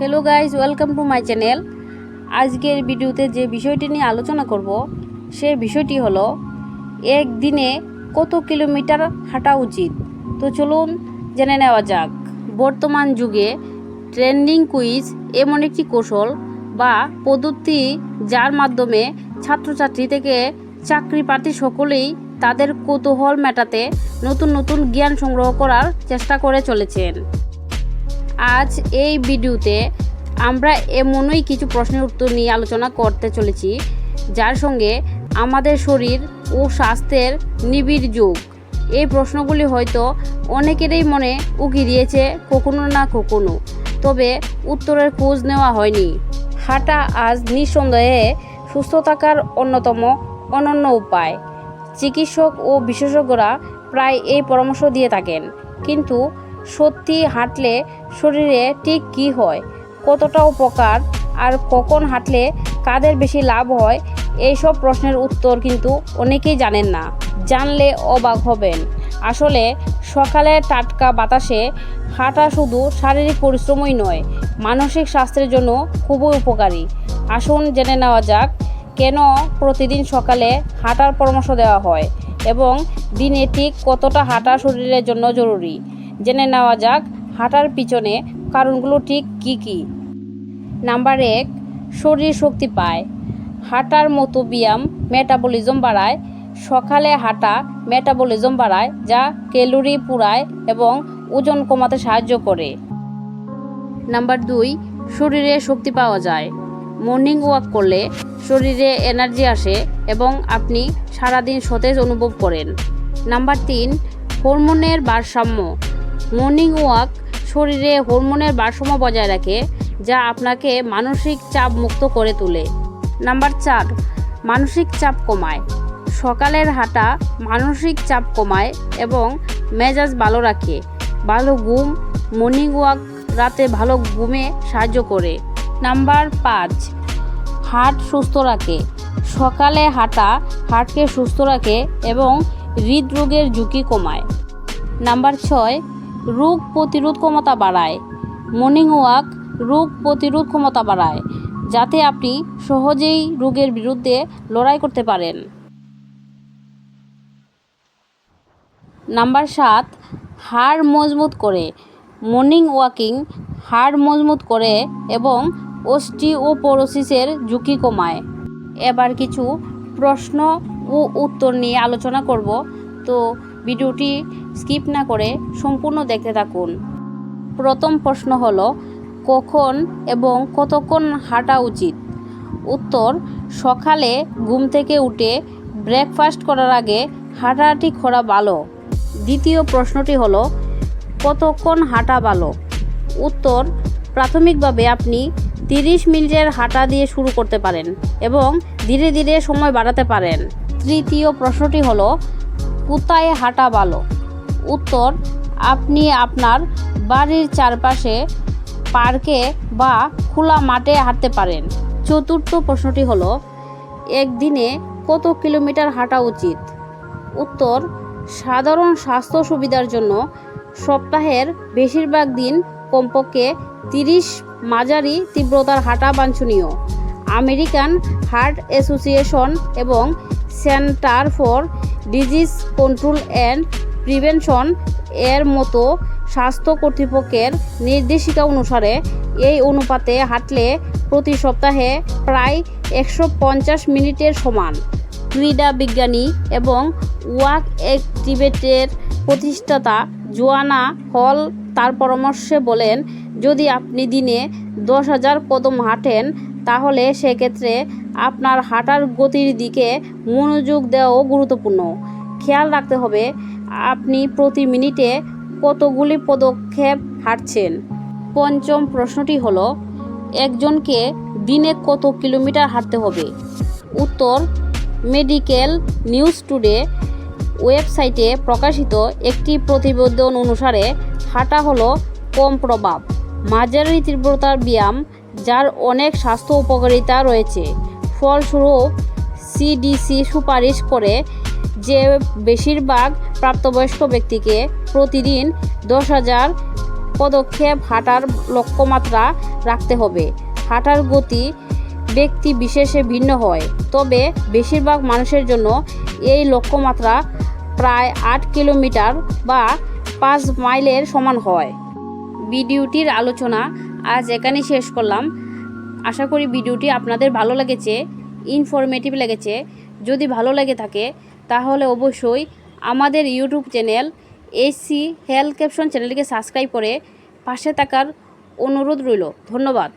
Hello guys welcome to my channel আজকের ভিডিওতে যে বিষয়টি নিয়ে আলোচনা করব, সে বিষয়টি হলো, একদিনে কত কিলোমিটার হাঁটা উচিত? তো চলুন জেনে নেওয়া যাক। বর্তমান যুগে ট্রেন্ডিং কুইজ এমন একটি কৌশল বা পদ্ধতি যার মাধ্যমে ছাত্রছাত্রী থেকে চাকরি প্রার্থী সকলেই তাদের কৌতূহল মেটাতে নতুন নতুন জ্ঞান সংগ্রহ করার চেষ্টা করে চলেছেন। আজ এই ভিডিওতে আমরা এমনই কিছু প্রশ্নের উত্তর নিয়ে আলোচনা করতে চলেছি, যার সঙ্গে আমাদের শরীর ও স্বাস্থ্যের নিবিড় যোগ। এই প্রশ্নগুলি হয়তো অনেকেরই মনে উকি দিয়েছে কখনো না কখনো, তবে উত্তরের খোঁজ নেওয়া হয়নি। হাঁটা আজ নিঃসন্দেহে সুস্থ থাকার অন্যতম অনন্য উপায়। চিকিৎসক ও বিশেষজ্ঞরা প্রায় এই পরামর্শ দিয়ে থাকেন, কিন্তু সত্যি হাঁটলে শরীরে ঠিক কী হয়? কতটা উপকার? আর কখন হাঁটলে কাদের বেশি লাভ হয়? এইসব প্রশ্নের উত্তর কিন্তু অনেকেই জানেন না। জানলে অবাক হবেন। আসলে সকালে টাটকা বাতাসে হাঁটা শুধু শারীরিক পরিশ্রমই নয়, মানসিক স্বাস্থ্যের জন্য খুবই উপকারী। আসুন জেনে নেওয়া যাক, কেন প্রতিদিন সকালে হাঁটার পরামর্শ দেওয়া হয় এবং দিনে ঠিক কতটা হাঁটা শরীরের জন্য জরুরি? জেনে নেওয়া যাক হাঁটার পিছনে কারণগুলো ঠিক কী কী। নাম্বার এক, শরীর শক্তি পায়। হাঁটার মতো ব্যায়াম মেটাবলিজম বাড়ায়। সকালে হাঁটা মেটাবলিজম বাড়ায়, যা ক্যালোরি পুরায় এবং ওজন কমাতে সাহায্য করে। নাম্বার দুই, শরীরে শক্তি পাওয়া যায়। মর্নিং ওয়াক করলে শরীরে এনার্জি আসে এবং আপনি সারাদিন সতেজ অনুভব করেন। নাম্বার তিন, হরমোনের ভারসাম্য। মর্নিং ওয়াক শরীরে হরমোনের ভারসাম্য বজায় রাখে, যা আপনাকে মানসিক চাপ মুক্ত করে তোলে। নাম্বার চার, মানসিক চাপ কমায়। সকালের হাঁটা মানসিক চাপ কমায় এবং মেজাজ ভালো রাখে। ভালো ঘুম, মর্নিং ওয়াক রাতে ভালো ঘুমে সাহায্য করে। নাম্বার পাঁচ হার্ট সুস্থ রাখে। সকালে হাঁটা হার্টকে সুস্থ রাখে এবং হৃদরোগের ঝুঁকি কমায়। নাম্বার ছয় রোগ প্রতিরোধ ক্ষমতা বাড়ায়। মর্নিং ওয়াক রোগ প্রতিরোধ ক্ষমতা বাড়ায়, যাতে আপনি সহজেই রোগের বিরুদ্ধে লড়াই করতে পারেন। নাম্বার সাত, হাড় মজবুত করে। মর্নিং ওয়াকিং হাড় মজবুত করে এবং অস্টিওপোরোসিসের ঝুঁকি কমায়। এবার কিছু প্রশ্ন ও উত্তর নিয়ে আলোচনা করব। তো ভিডিওটি স্কিপ না করে সম্পূর্ণ দেখতে থাকুন। প্রথম প্রশ্ন হল, কখন এবং কতক্ষণ হাঁটা উচিত? উত্তর, সকালে ঘুম থেকে উঠে ব্রেকফাস্ট করার আগে হাঁটাহাঁটি করা ভালো। দ্বিতীয় প্রশ্নটি হল, কতক্ষণ হাঁটা ভালো? উত্তর, প্রাথমিকভাবে আপনি তিরিশ মিনিটের হাঁটা দিয়ে শুরু করতে পারেন এবং ধীরে ধীরে সময় বাড়াতে পারেন। তৃতীয় প্রশ্নটি হলো কোথায় হাঁটা ভালো? উত্তর, আপনি আপনার বাড়ির চারপাশে পার্কে বা খোলা মাঠে হাঁটতে পারেন। চতুর্থ প্রশ্নটি হলো, একদিনে কত কিলোমিটার হাঁটা উচিত? উত্তর, সাধারণ স্বাস্থ্য সুবিধার জন্য সপ্তাহের বেশিরভাগ দিন কমপক্ষে তিরিশ মাঝারি তীব্রতার হাঁটা বাঞ্ছনীয়। আমেরিকান হার্ট অ্যাসোসিয়েশন এবং center for disease control and prevention এর মতো স্বাস্থ্য কর্তৃপক্ষের নির্দেশিকা অনুসারে এই অনুপাতে হাঁটলে প্রতি সপ্তাহে প্রায় একশো পঞ্চাশ মিনিটের সমান। ক্রীড়া বিজ্ঞানী এবং ওয়াক অ্যাক্টিভেটের প্রতিষ্ঠাতা জোয়ানা হল তার পরামর্শে বলেন, যদি আপনি দিনে দশ হাজার কদম হাঁটেন, তাহলে সেক্ষেত্রে আপনার হাঁটার গতির দিকে মনোযোগ দেওয়াও গুরুত্বপূর্ণ। খেয়াল রাখতে হবে, আপনি প্রতি মিনিটে কতগুলি পদক্ষেপ হাঁটছেন। পঞ্চম প্রশ্নটি হল, একজনকে দিনে কত কিলোমিটার হাঁটতে হবে? উত্তর, মেডিকেল নিউজ টুডে ওয়েবসাইটে প্রকাশিত একটি প্রতিবেদন অনুসারে হাঁটা হলো কম প্রভাব, মাঝারি তীব্রতার ব্যায়াম, যার অনেক স্বাস্থ্য উপকারিতা রয়েছে। ফলস্বরূপ সিডিসি সুপারিশ করে যে বেশিরভাগ প্রাপ্তবয়স্ক ব্যক্তিকে প্রতিদিন দশ হাজার পদক্ষেপ হাঁটার লক্ষ্যমাত্রা রাখতে হবে। হাঁটার গতি ব্যক্তি বিশেষে ভিন্ন হয়। তবে বেশিরভাগ মানুষের জন্য এই লক্ষ্যমাত্রা প্রায় আট কিলোমিটার বা পাঁচ মাইলের সমান হয়। ভিডিওটির আলোচনা আজ এখানেই শেষ করলাম। আশা করি ভিডিওটি আপনাদের ভালো লেগেছে ইনফরমেটিভ লেগেছে। যদি ভালো লেগে থাকে, তাহলে অবশ্যই আমাদের YouTube channel AC health caption চ্যানেলকে সাবস্ক্রাইব করে পাশে থাকার অনুরোধ রইল। ধন্যবাদ।